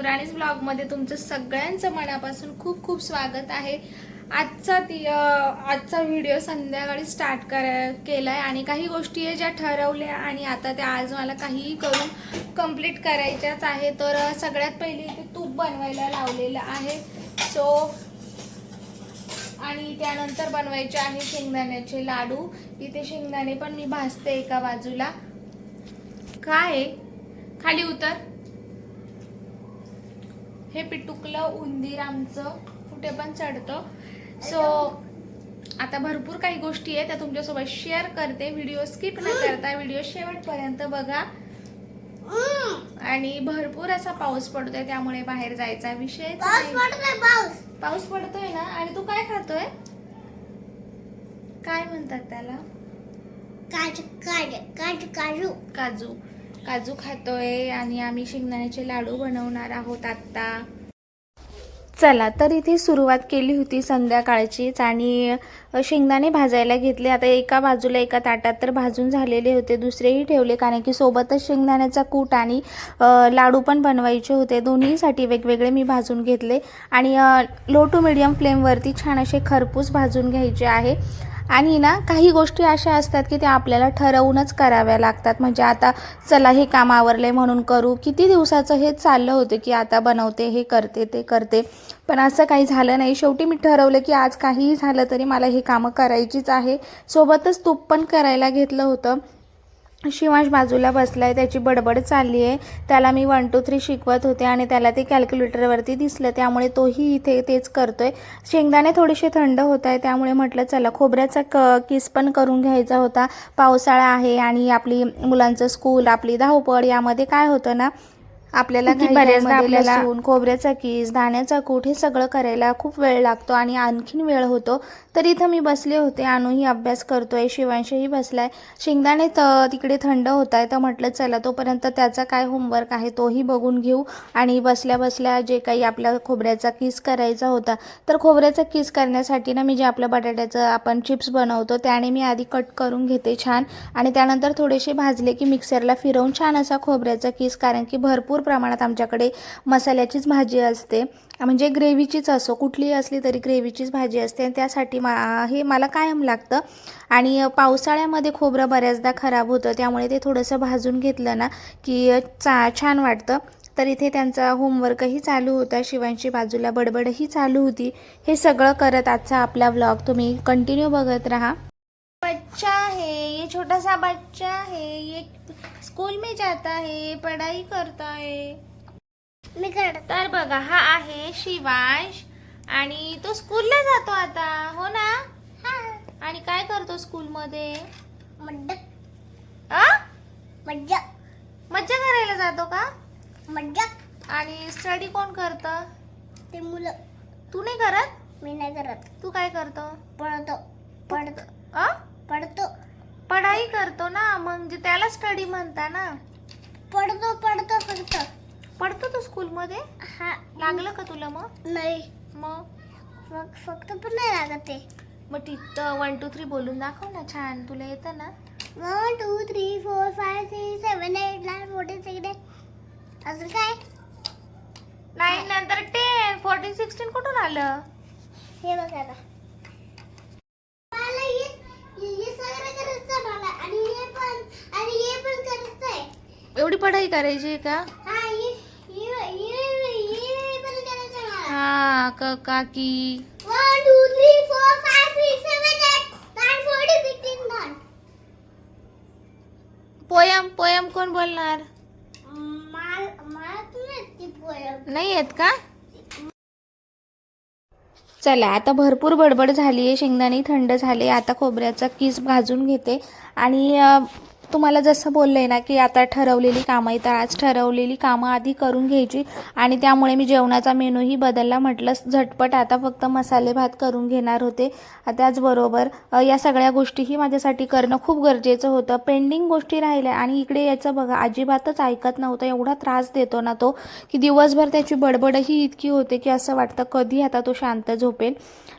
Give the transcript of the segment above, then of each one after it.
दुराणीज ब्लॉगमध्ये तुमचं सगळ्यांचं मनापासून खूप खूप स्वागत आहे. आजचा ती आजचा व्हिडिओ संध्याकाळी स्टार्ट करा केला आहे आणि काही गोष्टी आहे ज्या ठरवल्या आणि आता त्या आज मला काहीही करून कंप्लीट करायच्याच आहे. तर सगळ्यात पहिले ते तूप बनवायला लावलेलं आहे. सो आणि त्यानंतर बनवायचे आहे शेंगदाण्याचे लाडू. इथे शेंगदाणे पण मी भाजते एका बाजूला. काय? खाली उतर. हे पिटुकलं उंदीर आमचं कुठे पण चढतं. सो आता भरपूर काही गोष्टी आहेत त्या तुमच्यासोबत शेअर करते. व्हिडिओ स्किप न करता व्हिडिओ शेवटपर्यंत बघा. आणि भरपूर असा पाऊस पडतोय त्यामुळे बाहेर जायचा विषय पाऊस पडतोय ना? आणि तू काय खातोय? काय म्हणतात त्याला? काजू काजू काजू. काजू. काजू खातोय आणि आम्ही शेंगदाण्याचे लाडू बनवणार आहोत आत्ता. चला तर इथे सुरुवात केली होती संध्याकाळचीच आणि शेंगदाणे भाजायला घेतले. आता एका बाजूला एका ताटात तर भाजून झालेले होते दुसरेही ठेवले कारण की सोबतच शेंगदाण्याचा कूट आणि लाडू पण बनवायचे होते. दोन्हीसाठी वेगवेगळे मी भाजून घेतले आणि लो टू मिडियम फ्लेमवरती छान असे खरपूस भाजून घ्यायचे आहे. आणि ना काही गोष्टी अशा असतात की त्या आपल्याला ठरवूनच कराव्या लागतात. म्हणजे आता चला हे काम आवरले म्हणून करू. किती दिवसाचं हे चाललं होतं की आता बनवते हे करते ते करते. पण असं काही झालं नाही. शेवटी मी ठरवलं की आज काहीही झालं तरी मला हे कामं करायचीच आहे. सोबतच तूप पण करायला घेतलं होतं. शिवांश बाजूला बसला आहे त्याची बडबड चालली आहे त्याला मी वन टू थ्री शिकवत होते आणि त्याला ते कॅल्क्युलेटरवरती दिसलं. त्यामुळे तोही इथे तेच करतो आहे शेंगदाणे थोडेसे थंड होत आहे त्यामुळे म्हटलं चला खोबऱ्याचा क किस पण करून घ्यायचा होता. पावसाळा आहे आणि आपली मुलांचं स्कूल आपली धावपळ यामध्ये काय होतं ना आपल्याला की बऱ्याचदा आपल्याला लसूण खोबऱ्याचा किस दाण्याचा कूट हे सगळं करायला खूप वेळ लागतो आणि आणखीन वेळ होतो. तर इथं मी बसले होते अनुही अभ्यास करतोय शिवांशही बसलाय. शेंगदाणे त तिकडे थंड होत आहे तर म्हटलं चला तोपर्यंत त्याचा काय होमवर्क आहे तोही बघून घेऊ. आणि बसल्या बसल्या जे काही आपल्या खोबऱ्याचा किस करायचा होता तर खोबऱ्याचा किस करण्यासाठी ना मी जे आपलं बटाट्याचं आपण चिप्स बनवतो त्याने मी आधी कट करून घेते छान. आणि त्यानंतर थोडेसे भाजले की मिक्सरला फिरवून छान असा खोबऱ्याचा किस कारण की भरपूर प्रमाणात आमच्याकडे मसाल्याचीच भाजी असते. म्हणजे ग्रेव्हीचीच असो कुठलीही असली तरी ग्रेव्हीचीच भाजी असते आणि त्यासाठी मा हे मला कायम लागतं. आणि पावसाळ्यामध्ये खोबरं बऱ्याचदा खराब होतं त्यामुळे ते थोडंसं भाजून घेतलं ना की चा छान वाटतं. तर इथे त्यांचा होमवर्कही चालू होता शिवांशी बाजूला बडबडही चालू होती. हे सगळं करत आजचा आपला व्लॉग तुम्ही कंटिन्यू बघत राहा. बच्चा है ये छोटा सा बच्चा है ये स्कूल में जाता है पढ़ाई करता है। मी तर बघा हा आहे शिवांश आणि तो स्कूलला जातो आता हो ना? आणि काय करतो स्कूलमध्ये? मज्जा. आ? मज्जा. मज्जा करायला जातो का? मज्जा. आणि स्टडी कोण करतं? ते मुलं. तू नाही करत? मी नाही करत. तू काय करतो? पडतो आ? पडतो. पढ़ाई करतो ना म्हणजे त्याला स्टडी म्हणता ना. पडतो पडतो फक्त. पडतो तू स्कूलमध्ये हा. लागलं का तुला मग? नाही. मग? फक- फक्त पण नाही लागत ते मग तिथं वन टू थ्री बोलून दाखव ना छान तुला येतं ना. One two three four five six seven eight nine fourteen sixteen अजून काय? नाईन नंतर टेन फोर्टीन सिक्स्टीन कुठून आलं? हे बघा ना मला हे हे सगळं करायचं मला आणि हे पण आणि हे पण करायचं आहे एवढी पढाई करायची आहे का? हा क काकी? पोयम पोयम कोण बोलणार? माल मला तुम्ही ती पोयम नाही येत का? चला आता भरपूर बडबड झाली आहे शेंगदाणे थंड झाले. आता खोबऱ्याचा किस भाजून घेते. आणि तुम्हाला जसं बोललंय ना की आता ठरवलेली कामं तर आज ठरवलेली कामं आधी करून घ्यायची आणि त्यामुळे मी जेवणाचा मेनूही बदलला. म्हटलं झटपट आता फक्त मसाले भात करून घेणार होते. त्याचबरोबर या सगळ्या गोष्टीही माझ्यासाठी करणं खूप गरजेचं होतं. पेंडिंग गोष्टी राहिल्या आणि इकडे याचं बघा अजिबातच ऐकत नव्हतं. एवढा त्रास देतो ना तो की दिवसभर त्याची बडबडही इतकी होते की असं वाटतं कधी आता तो शांत झोपेल.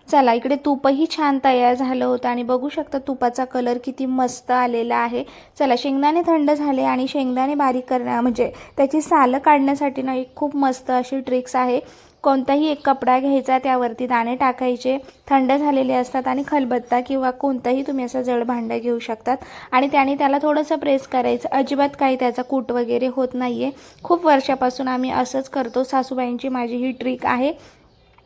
चला इकडे तूपही छान तयार झालं होतं आणि बघू शकता तुपाचा कलर किती मस्त आलेला आहे. चला शेंगदाणे थंड झाले आणि शेंगदाणे बारीक करण्या म्हणजे त्याची सालं काढण्यासाठी ना एक खूप मस्त अशी ट्रिक्स आहे. कोणताही एक कपडा घ्यायचा त्यावरती दाणे टाकायचे थंड झालेले असतात आणि खलबत्ता किंवा कोणतंही तुम्ही असं जड भांडं घेऊ शकतात. आणि त्याने त्याला थोडंसं प्रेस करायचं. अजिबात काही त्याचा कूट वगैरे होत नाही आहे खूप वर्षापासून आम्ही असंच करतो. सासूबाईंची माझी ही ट्रिक आहे.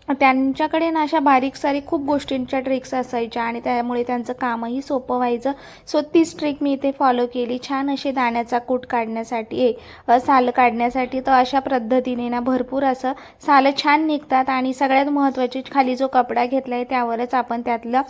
त्यांच्याकडे ना अशा बारीक सारीक खूप गोष्टींच्या ट्रिक्स असायच्या आणि त्यामुळे त्यांचं कामही सोपं व्हायचं. सो तीच ट्रिक मी इथे फॉलो केली. छान असे दाण्याचा कूट काढण्यासाठी ए, साल काढण्यासाठी तर अशा पद्धतीने ना भरपूर असं सालं छान निघतात आणि सगळ्यात महत्त्वाची खाली जो कपडा घेतला आहे त्यावरच आपण त्यातलं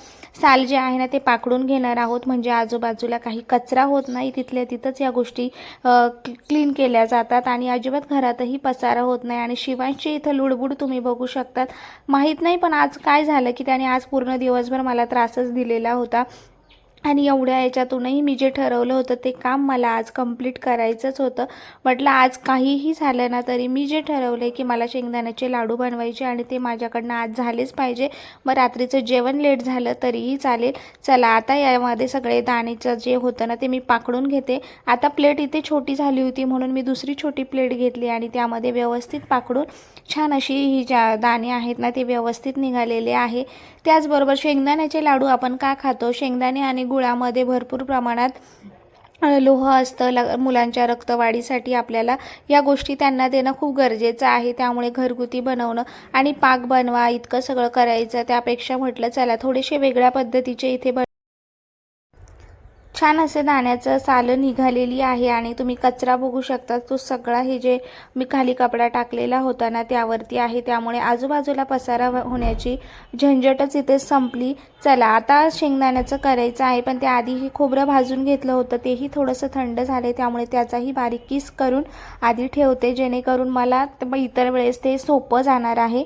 साल जे आहे ना ते पाकडून घेणार आहोत. म्हणजे आजूबाजूला काही कचरा होत नाही. तिथल्या तिथंच या गोष्टी क्लीन केल्या जातात आणि अजिबात घरातही पसारा होत नाही आणि शिवांची इथं लुडबुड तुम्ही बघू शकतात. माहीत नाही पण आज काय झालं की त्याने आज पूर्ण दिवसभर मला त्रासच दिलेला होता. आणि एवढ्या याच्यातूनही मी जे ठरवलं होतं ते काम मला आज कंप्लीट करायचंच होतं. म्हटलं आज काहीही झालं ना तरी मी जे ठरवलं की मला शेंगदाण्याचे लाडू बनवायचे आणि ते माझ्याकडनं आज झालेच पाहिजे. मग रात्रीचं जेवण लेट झालं तरीही चालेल. चला आता यामध्ये सगळे दाणेचं जे होतं ना ते मी पाकडून घेते. आता प्लेट इथे छोटी झाली होती म्हणून मी दुसरी छोटी प्लेट घेतली आणि त्यामध्ये व्यवस्थित पाकडून छान अशी ही ज्या दाणे आहेत ना ते व्यवस्थित निघालेले आहे. त्याचबरोबर शेंगदाण्याचे लाडू आपण का खातो? शेंगदाणे आणि गुळामध्ये भरपूर प्रमाणात लोह असतं ल मुलांच्या रक्तवाढीसाठी आपल्याला या गोष्टी त्यांना देणं खूप गरजेचं आहे. त्यामुळे घरगुती बनवणं आणि पाक बनवा इतकं सगळं करायचं त्यापेक्षा म्हटलं चला थोडेसे वेगळ्या पद्धतीचे इथे बन छान असे दाण्याचं सालं निघालेली आहे आणि तुम्ही कचरा बघू शकता. तो सगळा हे जे मी खाली कपडा टाकलेला होता ना त्यावरती आहे. त्यामुळे आजूबाजूला पसारा व- होण्याची झंझटच इथे संपली. चला आता शेंगदाण्याचं करायचं आहे पण त्याआधी हे खोबरं भाजून घेतलं होतं. तेही थोडंसं थंड झाले त्यामुळे त्याचाही बारीक किस करून आधी ठेवते जेणेकरून मला इतर वेळेस ते सोपं जाणार आहे.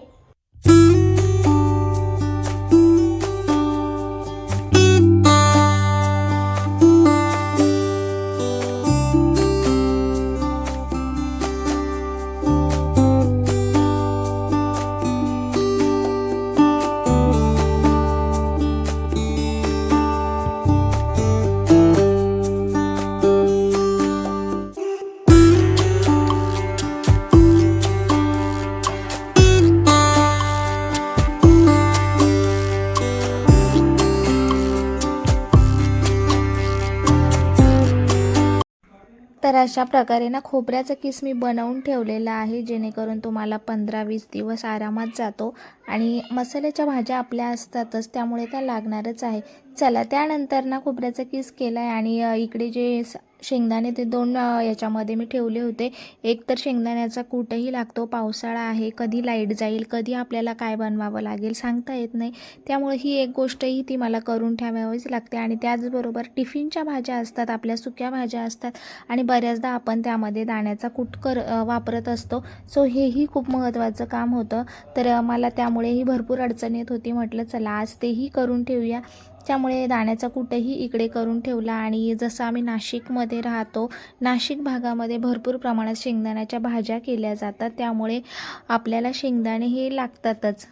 अशा प्रकारे ना खोबऱ्याचा किस मी बनवून ठेवलेला आहे जेणेकरून तुम्हाला पंधरा वीस दिवस आरामात जातो. आणि मसाल्याच्या भाज्या आपल्या असतातच त्यामुळे त्या लागणारच आहे. चला त्यानंतर ना खोबऱ्याचा किस केला आहे आणि इकडे जे स- शेंगदाणे ते दोन याच्यामध्ये मी ठेवले होते. एक तर शेंगदाण्याचा कूटही लागतो पावसाळा आहे कधी लाइट जाईल कधी आपल्याला काय बनवावं लागेल सांगता येत नाही. त्यामुळे ही एक गोष्टही ती मला करून ठेवावीच लागते आणि त्याचबरोबर टिफिनच्या भाज्या असतात आपल्या सुक्या भाज्या असतात आणि बऱ्याचदा आपण त्यामध्ये दाण्याचा कूट कर वापरत असतो. सो हेही खूप महत्त्वाचं काम होतं. तर मला त्यामुळे त्यामुळेही भरपूर अडचण येत होती. म्हटलं चला आज तेही करून ठेवूया. त्यामुळे दाण्याचा कुठंही इकडे करून ठेवला आणि जसं आम्ही नाशिकमध्ये राहतो नाशिक भागामध्ये भरपूर प्रमाणात शेंगदाण्याच्या भाज्या केल्या जातात. त्यामुळे आपल्याला शेंगदाणे हे लागतातच.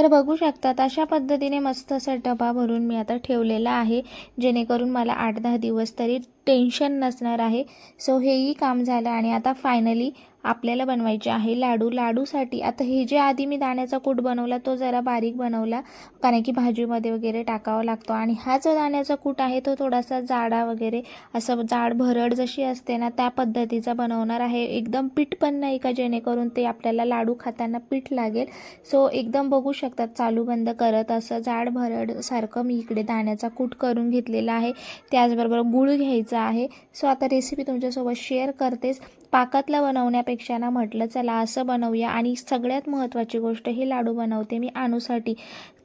तर बघू शकतात अशा पद्धतीने मस्त असा डबा भरून मी आता ठेवलेला आहे जेणेकरून मला आठ दहा दिवस तरी टेन्शन नसणार आहे. सो हेही काम झालं आणि आता फायनली आपल्याला बनवायचे आहे. लाडू लाडूसाठी. आता हे जे आधी मी दाण्याचा कूट बनवला तो जरा बारीक बनवला. कारण की भाजीमध्ये वगैरे टाकावा लागतो. आणि हा जो दाण्याचा कूट आहे तो थोडासा जाडा वगैरे असं जाड भरड जशी असते ना त्या पद्धतीचा बनवणार आहे. एकदम पीठ पण नाही का जेणेकरून ते आपल्याला लाडू खाताना पीठ लागेल. सो एकदम बघू शकतात चालू बंद करत असं जाड भरड सारखं मी इकडे दाण्याचा कूट करून घेतलेला आहे. त्याचबरोबर गूळ घ्यायचा आहे. सो आता रेसिपी तुमच्यासोबत शेअर करतेच. पाकातला बनवण्यापेक्षा ना म्हटलं चला असं बनवूया. आणि सगळ्यात महत्त्वाची गोष्ट हे लाडू बनवते मी आणूसाठी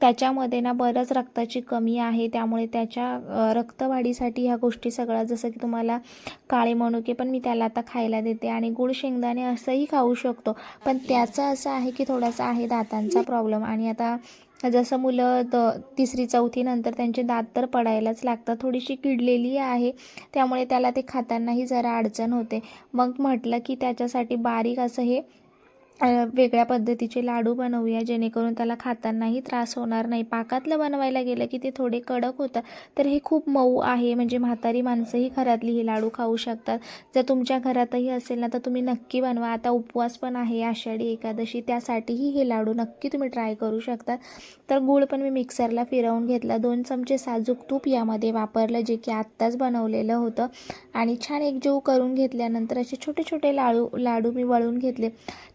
त्याच्यामध्ये ना बरंच रक्ताची कमी आहे त्यामुळे त्याच्या रक्तवाढीसाठी ह्या गोष्टी सगळ्या जसं की तुम्हाला काळे मनुके पण मी त्याला आता खायला देते आणि गुळ शेंगदाणे असंही खाऊ शकतो. पण त्याचं असं आहे की थोडासा आहे दातांचा प्रॉब्लेम. आणि आता जसं मुलं द तिसरी चौथीनंतर त्यांचे दात तर पडायलाच लागतात. थोडीशी किडलेली आहे त्यामुळे त्याला ते खातानाही जरा अडचण होते. मग म्हटलं की त्याच्यासाठी बारीक असं हे वेगळ्या पद्धतीचे लाडू बनवूया जेणेकरून त्याला खातानाही त्रास होणार नाही. पाकातलं बनवायला गेलं की ते थोडे कडक होतात तर हे खूप मऊ आहे. म्हणजे म्हातारी माणसंही घरातली हे लाडू खाऊ शकतात. जर तुमच्या घरातही असेल ना तर तुम्ही नक्की बनवा. आता उपवास पण आहे आषाढी एकादशी त्यासाठीही हे लाडू नक्की तुम्ही ट्राय करू शकतात तर गूळ पण मी मिक्सरला फिरवून घेतला. दोन चमचे साजूक तूप यामध्ये वापरलं जे की आत्ताच बनवलेलं होतं. आणि छान एकजीव करून घेतल्यानंतर असे छोटे छोटे लाडू लाडू मी वळून घेतले.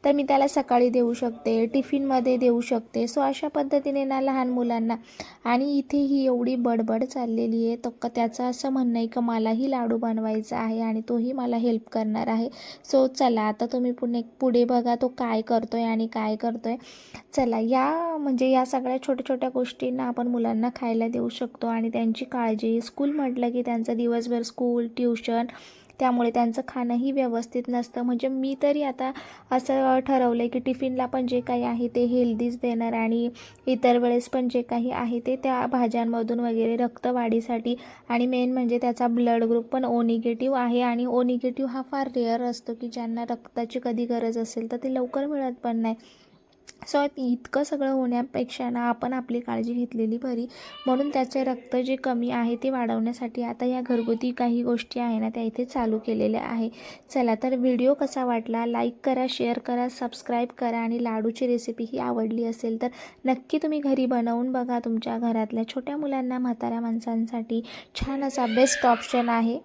तर मी त्याला सकाळी देऊ शकते टिफिनमध्ये देऊ शकते. सो अशा पद्धतीने ना लहान मुलांना. आणि इथे ही एवढी बडबड चाललेली आहे. तर क- त्याचं असं म्हणणं आहे की मलाही लाडू बनवायचा आहे आणि तोही मला हेल्प करणार आहे. सो चला आता तुम्ही पुणे पुढे बघा तो काय करतो आहे आणि काय करतो आहे चला या म्हणजे या सगळ्या छोट्या छोट्या गोष्टींना आपण मुलांना खायला देऊ शकतो. आणि त्यांची काळजी स्कूल म्हटलं की त्यांचं दिवसभर स्कूल ट्युशन त्यामुळे त्यांचं खाणंही व्यवस्थित नसतं. म्हणजे मी तरी आता असं ठरवलं आहे की टिफिनला पण जे काही आहे ते हेल्दीच देणार आणि इतर वेळेस पण जे काही आहे ते त्या भाज्यांमधून वगैरे रक्तवाढीसाठी आणि मेन म्हणजे त्याचा ब्लड ग्रुप पण ओ निगेटिव्ह आहे आणि ओ निगेटिव्ह हा फार रेअर असतो की ज्यांना रक्ताची कधी गरज असेल तर ते लवकर मिळत पण नाही. सो इतकं सगळं होण्यापेक्षा ना आपण आपली काळजी घेतलेली बरी. म्हणून त्याचे रक्त जे कमी आहे ते वाढवण्यासाठी आता या घरगुती काही गोष्टी आहे ना त्या इथे चालू केलेल्या आहे. चला तर व्हिडिओ कसा वाटला? लाईक करा शेअर करा सबस्क्राईब करा आणि लाडूची रेसिपी ही आवडली असेल तर नक्की तुम्ही घरी बनवून बघा तुमच्या घरातल्या छोट्या मुलांना म्हाताऱ्या माणसांसाठी. छान असा बेस्ट ऑप्शन आहे.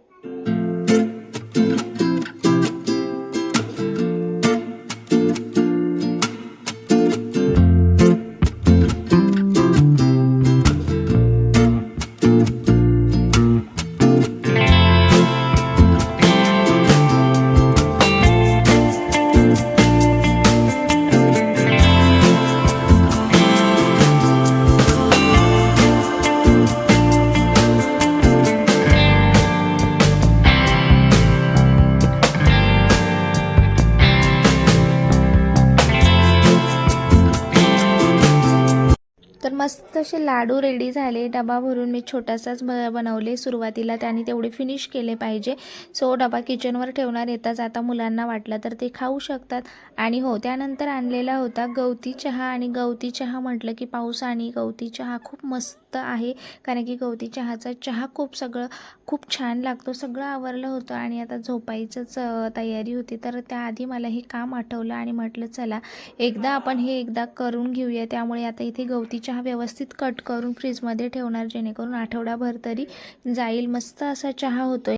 तर मस्त असे लाडू रेडी झाले. डबा भरून मी छोटासाच ब बनवले सुरुवातीला. त्याने तेवढे फिनिश केले पाहिजे. सो डबा किचनवर ठेवणार येताच आता मुलांना वाटलं तर ते खाऊ शकतात. आणि हो त्यानंतर आणलेला होता गवती चहा. आणि गवती चहा म्हटलं की पाऊस आणि गवती चहा खूप मस्त आहे. कारण की गवती चहाचा चहा खूप सगळं खूप छान लागतो. सगळं आवरलं होतं आणि आता झोपायचंच तयारी होती. तर त्याआधी मला हे काम आठवलं आणि म्हटलं चला एकदा आपण हे एकदा करून घेऊया. त्यामुळे आता इथे गवती चहा व्यवस्थित कट करून फ्रीजमध्ये ठेवणार जेणेकरून आठवडाभर तरी जाईल. मस्त असा चहा होतो